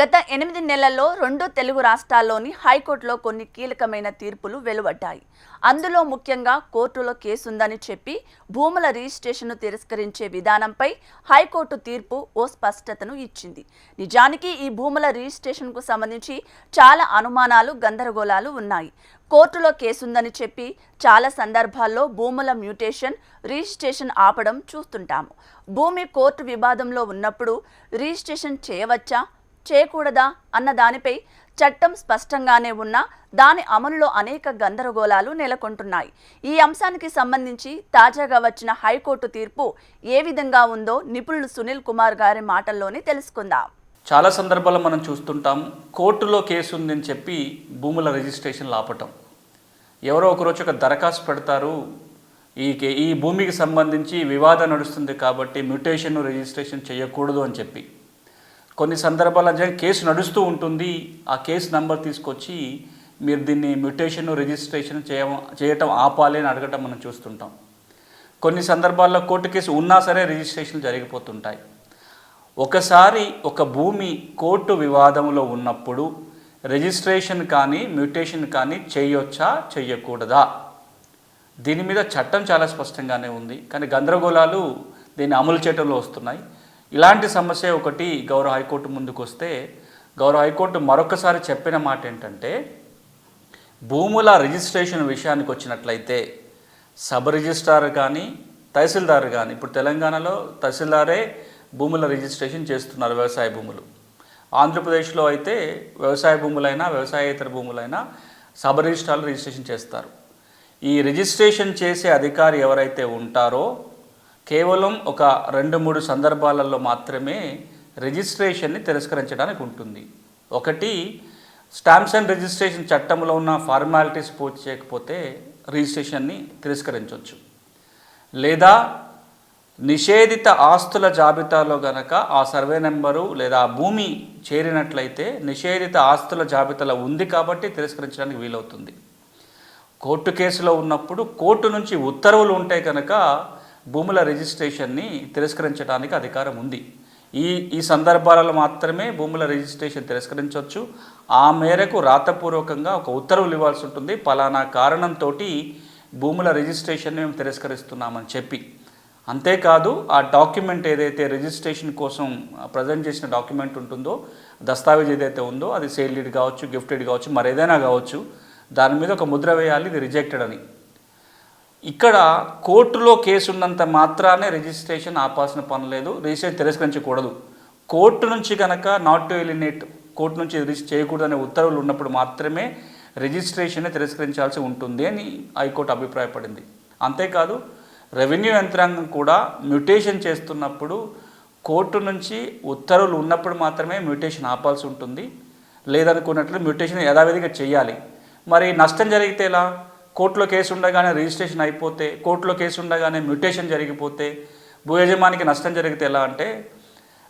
గత ఎనిమిది నెలల్లో రెండు తెలుగు రాష్ట్రాల్లోని హైకోర్టులో కొన్ని కీలకమైన తీర్పులు వెలువడ్డాయి. అందులో ముఖ్యంగా కోర్టులో కేసుందని చెప్పి భూముల రిజిస్ట్రేషన్ను తిరస్కరించే విధానంపై హైకోర్టు తీర్పు ఓ స్పష్టతను ఇచ్చింది. నిజానికి ఈ భూముల రిజిస్ట్రేషన్కు సంబంధించి చాలా అనుమానాలు గందరగోళాలు ఉన్నాయి. కోర్టులో కేసుందని చెప్పి చాలా సందర్భాల్లో భూముల మ్యూటేషన్ రిజిస్ట్రేషన్ ఆపడం చూస్తుంటాము. భూమి కోర్టు వివాదంలో ఉన్నప్పుడు రిజిస్ట్రేషన్ చేయవచ్చా? చేయకూడదా అన్న దానిపై చట్టం స్పష్టంగానే ఉన్నా దాని అమలులో అనేక గందరగోళాలు నెలకొంటున్నాయి. ఈ అంశానికి సంబంధించి తాజాగా వచ్చిన హైకోర్టు తీర్పు ఏ విధంగా ఉందో నిపుణులు సునీల్ కుమార్ గారి మాటల్లోనే తెలుసుకుందాం. చాలా సందర్భాల్లో మనం చూస్తుంటాం కోర్టులో కేసు ఉందని చెప్పి భూముల రిజిస్ట్రేషన్లు ఆపటం ఎవరో ఒకరోజు ఒక దరఖాస్తు పెడతారు ఈ కే- ఈ భూమికి సంబంధించి వివాదం నడుస్తుంది కాబట్టి మ్యూటేషన్ రిజిస్ట్రేషన్ చేయకూడదు అని చెప్పి. కొన్ని సందర్భాల్లో కేసు నడుస్తూ ఉంటుంది. ఆ కేసు నంబర్ తీసుకొచ్చి మీరు దీన్ని మ్యూటేషన్ రిజిస్ట్రేషన్ చేయ చేయటం ఆపాలి అని అడగటం మనం చూస్తుంటాం. కొన్ని సందర్భాల్లో కోర్టు కేసు ఉన్నా సరే రిజిస్ట్రేషన్ జరిగిపోతుంటాయి. ఒకసారి ఒక భూమి కోర్టు వివాదంలో ఉన్నప్పుడు రిజిస్ట్రేషన్ కానీ మ్యూటేషన్ కానీ చేయొచ్చా చెయ్యకూడదా? దీని మీద చట్టం చాలా స్పష్టంగానే ఉంది. కానీ గందరగోళాలు దీన్ని అమలు చేయటంలో వస్తున్నాయి. ఇలాంటి సమస్య ఒకటి గౌరవ హైకోర్టు ముందుకు వస్తే గౌరవ హైకోర్టు మరొకసారి చెప్పిన మాట ఏంటంటే భూముల రిజిస్ట్రేషన్ విషయానికి వచ్చినట్లయితే సబ్ రిజిస్ట్రార్ కానీ తహసీల్దార్ కానీ ఇప్పుడు తెలంగాణలో తహసీల్దారే భూముల రిజిస్ట్రేషన్ చేస్తున్నారు వ్యవసాయ భూములు. ఆంధ్రప్రదేశ్లో అయితే వ్యవసాయ భూములైనా వ్యవసాయేతర భూములైనా సబ్ రిజిస్ట్రార్లు రిజిస్ట్రేషన్ చేస్తారు. ఈ రిజిస్ట్రేషన్ చేసే అధికారి ఎవరైతే ఉంటారో కేవలం ఒక రెండు మూడు సందర్భాలలో మాత్రమే రిజిస్ట్రేషన్ని తిరస్కరించడానికి ఉంటుంది. ఒకటి స్టాంప్స్ అండ్ రిజిస్ట్రేషన్ చట్టంలో ఉన్న ఫార్మాలిటీస్ పూర్తి చేయకపోతే రిజిస్ట్రేషన్ని తిరస్కరించవచ్చు. లేదా నిషేధిత ఆస్తుల జాబితాలో గనక ఆ సర్వే నెంబరు లేదా భూమి చేరినట్లయితే నిషేధిత ఆస్తుల జాబితాలో ఉంది కాబట్టి తిరస్కరించడానికి వీలవుతుంది. కోర్టు కేసులో ఉన్నప్పుడు కోర్టు నుంచి ఉత్తర్వులు ఉంటే కనుక భూముల రిజిస్ట్రేషన్ని తిరస్కరించడానికి అధికారం ఉంది. ఈ ఈ సందర్భాలలో మాత్రమే భూముల రిజిస్ట్రేషన్ తిరస్కరించవచ్చు. ఆ మేరకు రాతపూర్వకంగా ఒక ఉత్తర్వులు ఇవ్వాల్సి ఉంటుంది. పలానా కారణంతో భూముల రిజిస్ట్రేషన్ మేము తిరస్కరిస్తున్నామని చెప్పి. అంతేకాదు ఆ డాక్యుమెంట్ ఏదైతే రిజిస్ట్రేషన్ కోసం ప్రజెంట్ చేసిన డాక్యుమెంట్ ఉంటుందో దస్తావేజ్ ఏదైతే ఉందో అది సేల్ డీడ్ కావచ్చు గిఫ్టెడ్ కావచ్చు మరేదైనా కావచ్చు దాని మీద ఒక ముద్ర వేయాలి ఇది రిజెక్టెడ్ అని. ఇక్కడ కోర్టులో కేసు ఉన్నంత మాత్రానే రిజిస్ట్రేషన్ ఆపాల్సిన పని లేదు. రిజిస్ట్రేషన్ తిరస్కరించకూడదు. కోర్టు నుంచి కనుక నాట్ టు ఎలినేట్ కోర్టు నుంచి రిజిస్టర్ చేయకూడదు అనే ఉత్తర్వులు ఉన్నప్పుడు మాత్రమే రిజిస్ట్రేషన్ తిరస్కరించాల్సి ఉంటుంది అని హైకోర్టు అభిప్రాయపడింది. అంతేకాదు రెవెన్యూ యంత్రాంగం కూడా మ్యూటేషన్ చేస్తున్నప్పుడు కోర్టు నుంచి ఉత్తర్వులు ఉన్నప్పుడు మాత్రమే మ్యూటేషన్ ఆపాల్సి ఉంటుంది. లేదనుకున్నట్లు మ్యూటేషన్ యథావిధిగా చేయాలి. మరి నష్టం జరిగితే ఎలా? కోర్టులో కేసు ఉండగానే రిజిస్ట్రేషన్ అయిపోతే కోర్టులో కేసు ఉండగానే మ్యూటేషన్ జరిగిపోతే భూ యజమానికి నష్టం జరిగితే ఎలా అంటే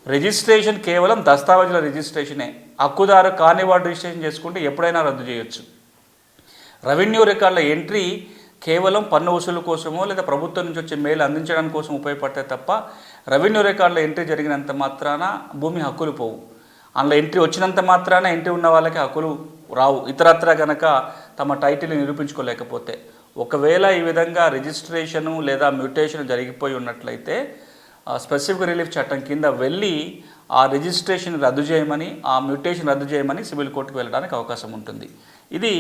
రిజిస్ట్రేషన్ కేవలం దస్తావేజుల రిజిస్ట్రేషనే హక్కుదారు కాని వాడు రిజిస్ట్రేషన్ చేసుకుంటే ఎప్పుడైనా రద్దు చేయొచ్చు. రెవెన్యూ రికార్డుల ఎంట్రీ కేవలం పన్ను వసూలు కోసమో లేదా ప్రభుత్వం నుంచి వచ్చే మేలు అందించడానికి కోసం ఉపయోగపడతాయి తప్ప రెవెన్యూ రికార్డుల ఎంట్రీ జరిగినంత మాత్రాన భూమి హక్కులు పోవు. అందులో ఎంట్రీ వచ్చినంత మాత్రాన ఎంట్రీ ఉన్న వాళ్ళకి హక్కులు రావు. ఇతరత్ర గనక తమ టైటిల్ని నిరూపించుకోలేకపోతే ఒకవేళ ఈ విధంగా రిజిస్ట్రేషను లేదా మ్యూటేషన్ జరిగిపోయి ఉన్నట్లయితే స్పెసిఫిక్ రిలీఫ్ చట్టం కింద వెళ్ళి ఆ రిజిస్ట్రేషన్ రద్దు చేయమని ఆ మ్యూటేషన్ రద్దు చేయమని సివిల్ కోర్టుకు వెళ్ళడానికి అవకాశం ఉంటుంది. ఇది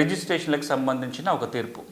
రిజిస్ట్రేషన్లకు సంబంధించిన ఒక తీర్పు.